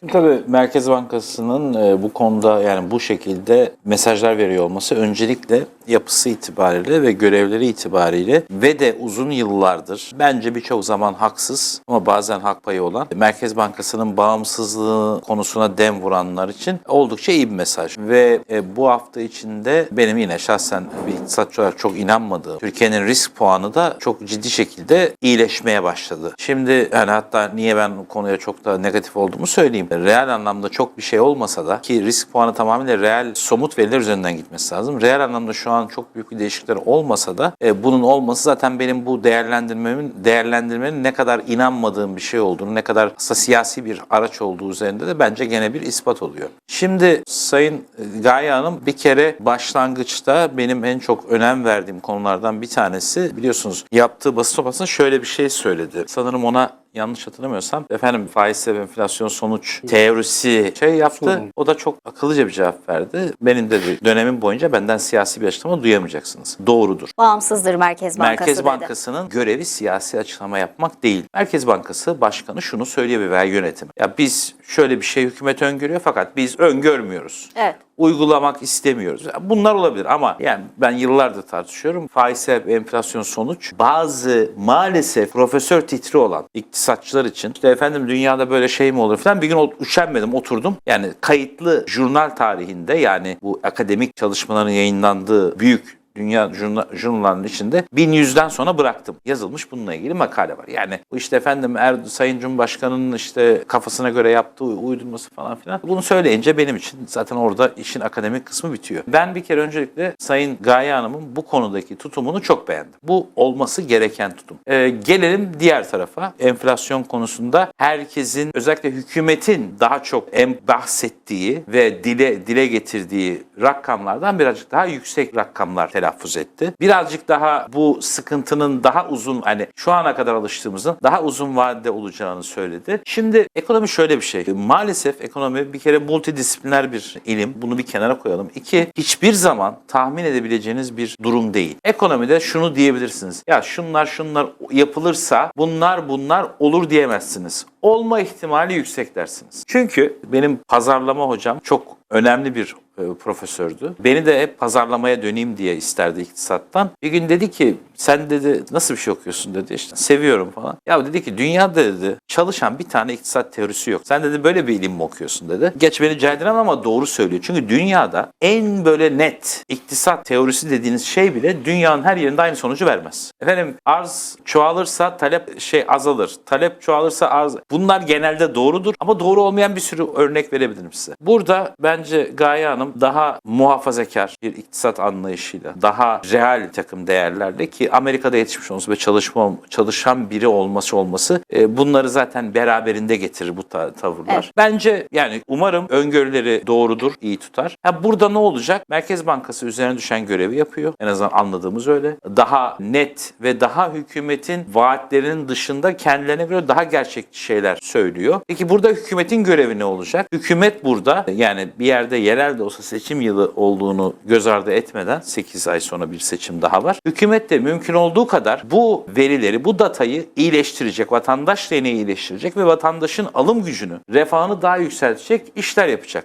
Şimdi tabii Merkez Bankası'nın e, bu konuda yani bu şekilde mesajlar veriyor olması öncelikle yapısı itibariyle ve görevleri itibariyle ve de uzun yıllardır bence birçok zaman haksız ama bazen hak payı olan Merkez Bankası'nın bağımsızlığı konusuna dem vuranlar için oldukça iyi bir mesaj. Ve e, bu hafta içinde benim yine şahsen bir iktisatçı olarak çok inanmadığım Türkiye'nin risk puanı da çok ciddi şekilde iyileşmeye başladı. Şimdi yani hatta niye ben konuya çok da negatif olduğumu söyleyeyim. Reel anlamda çok bir şey olmasa da ki risk puanı tamamıyla reel somut veriler üzerinden gitmesi lazım. Reel anlamda şu an çok büyük bir değişiklikler olmasa da e, bunun olması zaten benim bu değerlendirmemin değerlendirmenin ne kadar inanmadığım bir şey olduğunu, ne kadar siyasi bir araç olduğu üzerinde de bence gene bir ispat oluyor. Şimdi Sayın e, Gaye Hanım bir kere başlangıçta benim en çok önem verdiğim konulardan bir tanesi biliyorsunuz yaptığı basın toplantısında şöyle bir şey söyledi. Sanırım ona yanlış hatırlamıyorsam efendim faiz ve enflasyon sonuç teorisi şey yaptı. Sorun. O da çok akıllıca bir cevap verdi. Benim de dönemim boyunca benden siyasi bir açıklama duyamayacaksınız. Doğrudur. Bağımsızdır Merkez Bankası Merkez dedi. Bankası'nın görevi siyasi açıklama yapmak değil. Merkez Bankası Başkanı şunu söyleyebilir veya yönetim. Ya biz şöyle bir şey hükümet öngörüyor fakat biz öngörmüyoruz. Evet. Uygulamak istemiyoruz. Bunlar olabilir ama yani ben yıllardır tartışıyorum. Faiz ve enflasyon sonuç bazı maalesef profesör titri olan iktisatçılar için işte efendim dünyada böyle şey mi olur falan bir gün üşenmedim oturdum. Yani kayıtlı jurnal tarihinde yani bu akademik çalışmaların yayınlandığı büyük dünya jurna- jurnallarının içinde 1100'den sonra bıraktım. Yazılmış bununla ilgili makale var. Yani bu işte efendim er, Sayın Cumhurbaşkanı'nın işte kafasına göre yaptığı uydurması falan filan. Bunu söyleyince benim için zaten orada işin akademik kısmı bitiyor. Ben bir kere öncelikle Sayın Gaye Hanım'ın bu konudaki tutumunu çok beğendim. Bu olması gereken tutum. Ee, gelelim diğer tarafa. Enflasyon konusunda herkesin özellikle hükümetin daha çok en bahsettiği ve dile dile getirdiği rakamlardan birazcık daha yüksek rakamlar telaffuz etti. Birazcık daha bu sıkıntının daha uzun hani şu ana kadar alıştığımızın daha uzun vadede olacağını söyledi. Şimdi ekonomi şöyle bir şey. Maalesef ekonomi bir kere multidisipliner bir ilim. Bunu bir kenara koyalım. İki, hiçbir zaman tahmin edebileceğiniz bir durum değil. Ekonomide şunu diyebilirsiniz. Ya şunlar şunlar yapılırsa bunlar bunlar olur diyemezsiniz. Olma ihtimali yüksek dersiniz. Çünkü benim pazarlama hocam çok önemli bir e, profesördü. Beni de hep pazarlamaya döneyim diye isterdi iktisattan. Bir gün dedi ki sen dedi nasıl bir şey okuyorsun dedi işte seviyorum falan. Ya dedi ki dünyada dedi çalışan bir tane iktisat teorisi yok. Sen dedi böyle bir ilim mi okuyorsun dedi. Geç beni caydırın ama doğru söylüyor. Çünkü dünyada en böyle net iktisat teorisi dediğiniz şey bile dünyanın her yerinde aynı sonucu vermez. Efendim arz çoğalırsa talep şey azalır. Talep çoğalırsa arz. Bunlar genelde doğrudur ama doğru olmayan bir sürü örnek verebilirim size. Burada bence Gaye Hanım daha muhafazakar bir iktisat anlayışıyla, daha real takım değerlerle ki Amerika'da yetişmiş olması ve çalışma çalışan biri olması olması e, bunları zaten beraberinde getirir bu ta- tavırlar. Evet. Bence yani umarım öngörüleri doğrudur, iyi tutar. Ha, burada ne olacak? Merkez Bankası üzerine düşen görevi yapıyor. En azından anladığımız öyle. Daha net ve daha hükümetin vaatlerinin dışında kendilerine göre daha gerçekçi şeyler söylüyor. Peki burada hükümetin görevi ne olacak? Hükümet burada yani bir yerde yerel de olsa seçim yılı olduğunu göz ardı etmeden 8 ay sonra bir seçim daha var. Hükümet de mümkün olduğu kadar bu verileri, bu datayı iyileştirecek, vatandaş lehine iyileştirecek ve vatandaşın alım gücünü, refahını daha yükseltecek işler yapacak.